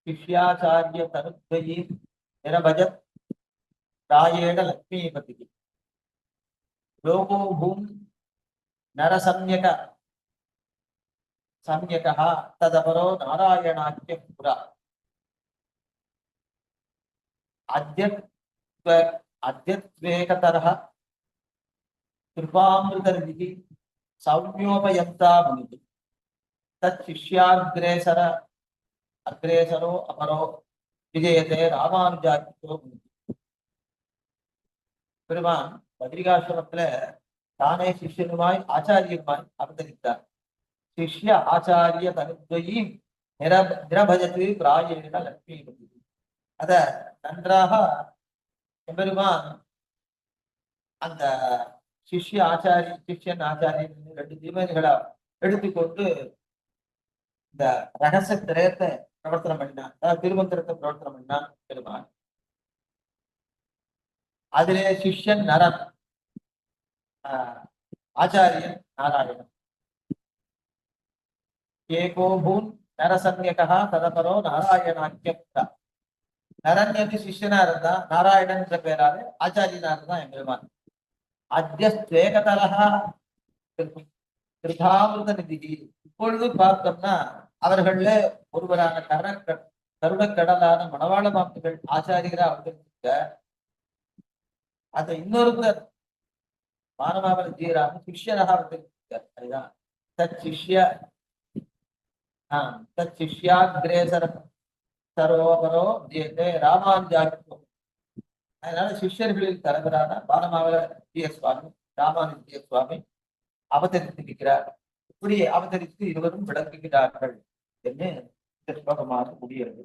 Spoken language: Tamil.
शिष्याचार्य तनुद्वयी प्रायेण लक्ष्मीपतिः। सम्यकः तदपरो नारायणाख्य पुरा। अद्यत्व अद्यत्वेकतरः कृपामृतनिधिः सौम्योपयन्ता அக்ரேசரோ அபரோ விஜயதே ராமானுஜாக்கியோ பெருமான் பத்ரிகாசிரமத்துல தானே சிஷ்யனுமாய் ஆச்சாரியனுமாய் அவதரித்தார் சிஷ்ய ஆச்சாரிய தனுத்வயி நிர நிரபஜத்து பிராயண லட்சுமி அத நன்றாக எம்பெருமான் அந்த சிஷ்ய ஆச்சாரிய சிஷ்யன் ஆச்சாரியன் ரெண்டு தீமதிகளா எடுத்துக்கொண்டு இந்த ரகசிய திரயத்தை பிரவர்த்தனம் பண்ணினான் அதாவது திருமந்திரத்தை பிரவர்த்தனம் பண்ணினான் பெருமான். அதிலே சிஷ்யன் நரன் ஆச்சாரியன் நாராயணன். ஏகோ பூன் நரசன்யகா ததபரோ நாராயணாக்கிய நரன் என்று சிஷ்யனா இருந்தா நாராயணன் என்ற பெயராலே ஆச்சாரியனா இருந்தா என் பெருமான். அத்தியஸ்வேகதரகா கிருதாமிருத நிதி இப்பொழுது பார்த்தோம்னா அவர்கள ஒருவரான கர கருடக்கடலான மணவாள மாப்பிகள் ஆச்சாரியரா அவதரிக்க அதை இன்னொருத்தர் மானவாபல ஜீராக சிஷ்யராக அவதரிக்க அதுதான். தத் சிஷ்ய ஆஹ் தத் சிஷ்யாகிரேசர சரோவரோ ஜேதே ராமானுஜாக்கியம் அதனால சிஷ்யர்களில் தலைவரான பானமாவல ஜிய சுவாமி ராமானுஜிய சுவாமி அவதரித்திருக்கிறார். இப்படி அவதரித்து இருவரும் விளக்குகிறார்கள் என்று இந்த ஸ்லோகமாக முடிகிறது